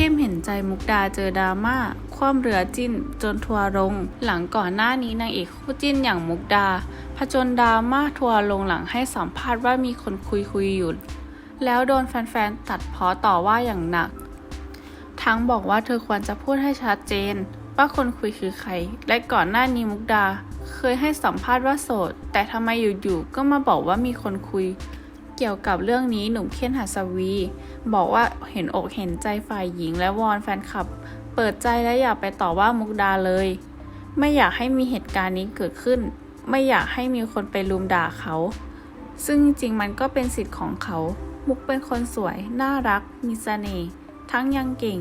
เข้มเห็นใจมุกดาเจอดราม่าคว่ำเรือจิ้นจนทัวร์ลง หลังก่อนหน้านี้นางเอกคู่จิ้นอย่างมุกดาผจญดราม่าทัวร์ลงหลังให้สัมภาษณ์ว่ามีคนคุยคุยอยู่ แล้วโดนแฟนๆตัดพ้อต่อว่าอย่างหนัก ทั้งบอกว่าเธอควรจะพูดให้ชัดเจน ว่าคนคุยคือใคร และก่อนหน้านี้มุกดา เคยให้สัมภาษณ์ว่าโสด แต่ทำไมอยู่ๆก็มาบอกว่ามีคนคุย เกี่ยวกับเรื่องนี้หนุ่มเคนหัสวี บอกว่าเห็นอกเห็นใจฝ่ายหญิงและวอนแฟนคลับ เปิดใจและอย่าไปต่อว่ามุกดาเลย ไม่อยากให้มีเหตุการณ์นี้เกิดขึ้น ไม่อยากให้มีคนไปลุมด่าเขา ซึ่งจริงมันก็เป็นสิทธิ์ของเขา มุกเป็นคนสวย น่ารัก มีเสน่ห์ทั้งยังเก่ง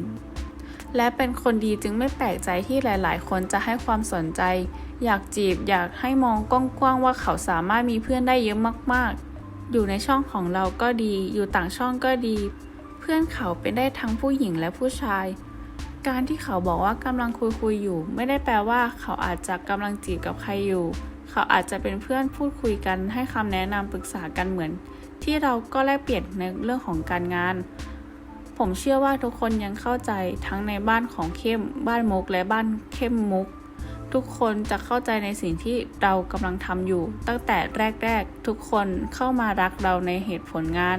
และเป็นคนดีจึงไม่แปลกใจที่หลาย ๆ คนจะให้ความสนใจ อยากจีบอยากให้มองกว้างๆว่าเขาสามารถมีเพื่อนได้เยอะมากๆ อยู่ในช่องของเราก็ดี อยู่ต่างช่องก็ดี เพื่อนเขาเป็นได้ทั้งผู้หญิงและผู้ชาย การที่เขาบอกว่ากำลังคุยคุยอยู่ ไม่ได้แปลว่าเขาอาจจะกำลังจีบกับใครอยู่ เขาอาจจะเป็นเพื่อนพูดคุยกันให้คำแนะนำปรึกษากันเหมือน ที่เราก็แลกเปลี่ยนในเรื่องของการงาน ผมเชื่อว่าทุกคนยังเข้าใจทั้งในบ้านของเข้ม บ้านมุกและบ้านเข้มมุก ทุกคนจะเข้าใจในสิ่งที่เรากำลังทำอยู่ ตั้งแต่แรก ๆ ทุกคนเข้ามารักเราในเหตุผลงาน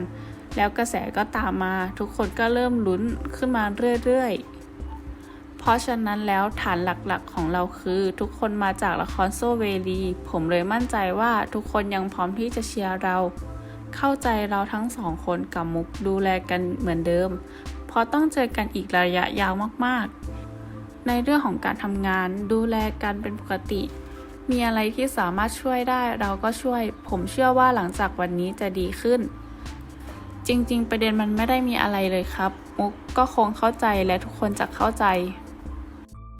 แล้วกระแสก็ตามมา ทุกคนก็เริ่มลุ้นขึ้นมาเรื่อยๆ เพราะฉะนั้นแล้วฐานหลักๆของเราคือ ทุกคนมาจากละครโซเวลี ผมเลยมั่นใจว่าทุกคนยังพร้อมที่จะเชียร์เรา เข้าใจเราทั้งสองคนกับมุกดูแลกันเหมือนเดิม เพราะต้องเจอกันอีกระยะยาวมากๆ ในเรื่องของการทำงาน ดูแลกันเป็นปกติ มีอะไรที่สามารถช่วยได้เราก็ช่วย ผมเชื่อว่าหลังจากวันนี้จะดีขึ้น จริงๆ ประเด็นมันไม่ได้มีอะไรเลยครับ มุกก็คงเข้าใจและทุกคนจะเข้าใจ